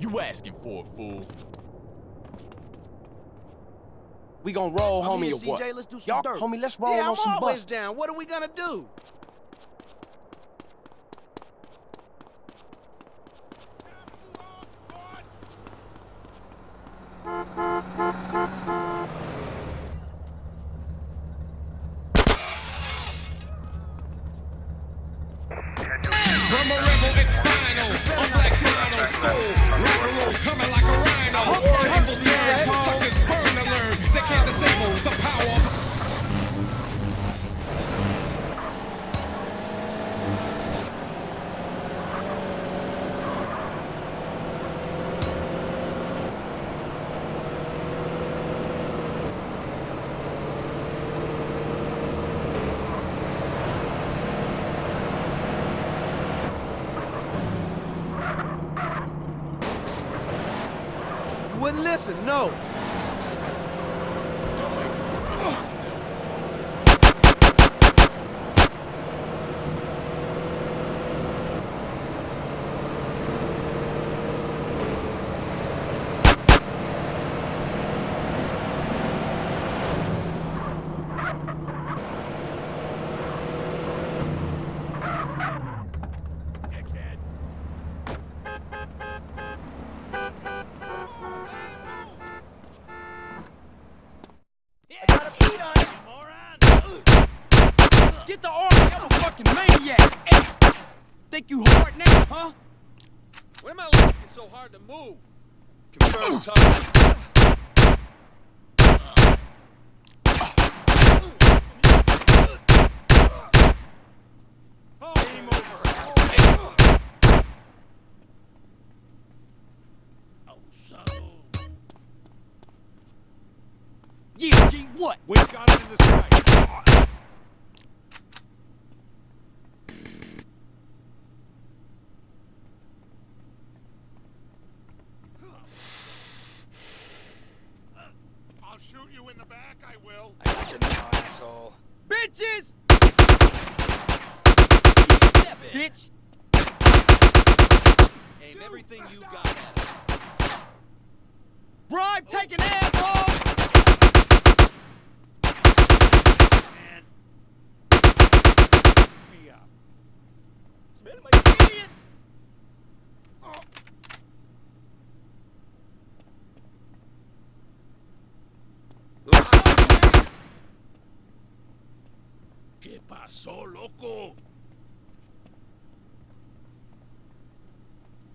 You asking for it, fool. We gonna roll, I'm homie, here, or what? Let's do some Y'all, dirt. homie, let's roll yeah, on I'm some always bust. down. What are we gonna do? From a rebel, it's final. A black final soul. Rock and roll coming like a rhino. Tables turn, suckers burn to learn. They can't disable the power of You listen, no. Get the arm, I'm a fucking maniac. Hey, think you hard now, huh? When am I looking so hard to move? Confirm target. Game over. Oh, so. Yeah, G, what? We got it in the sight. I'll shoot you in the back, I will. I got you now, asshole. Bitches! Bitch! Ain't everything you got at it. Bribe taking asshole! Man. Me up. Idiots! ¿Qué pasó, loco?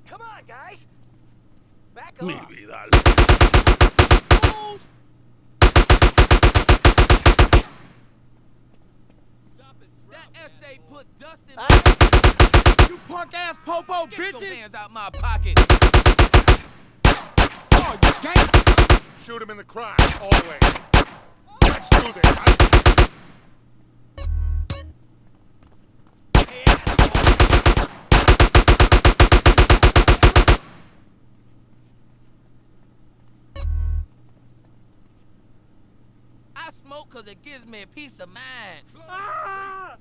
Come on, guys. Back Mi up. vida. Move! That essay put dust in You punk ass popo Get your hands out my pocket. Oh, you gang! Shoot him in the crotch, all the way. Let's do this. I- smoke cause it gives me a peace of mind. Ah!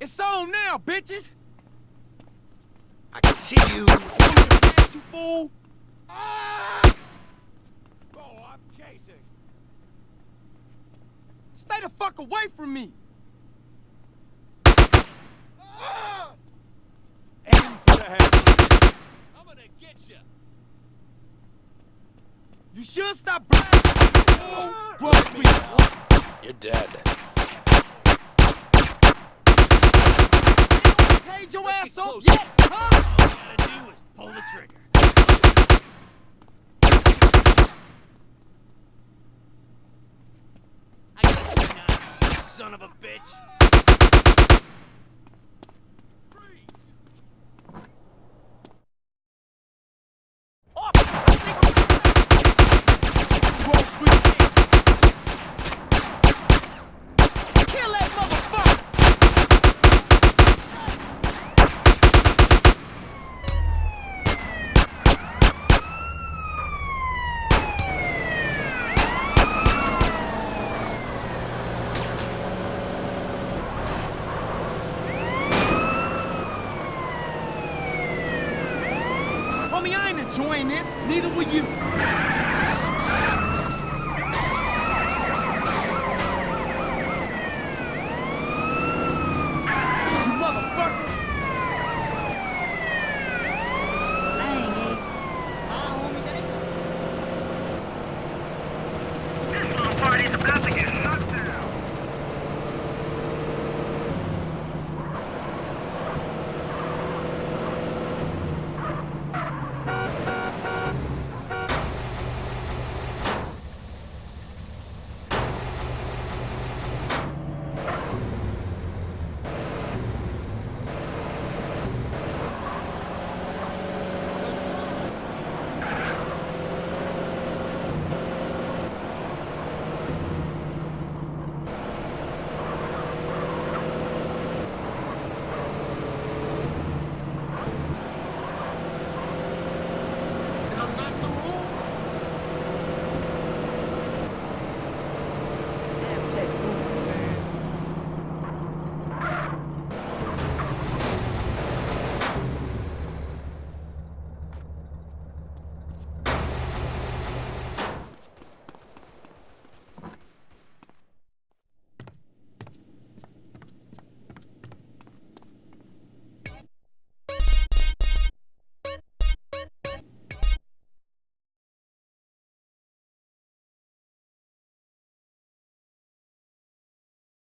It's on now, bitches! I can see you. You fool! Oh, I'm chasing. Stay the fuck away from me! Aim for the head. I'm gonna get you. You should stop blasting! Fool. Grove Street! You're dead. Paid your Let's ass off yet, huh? All you gotta do is pull the trigger. I got you now, you son of a bitch. This. Neither will you.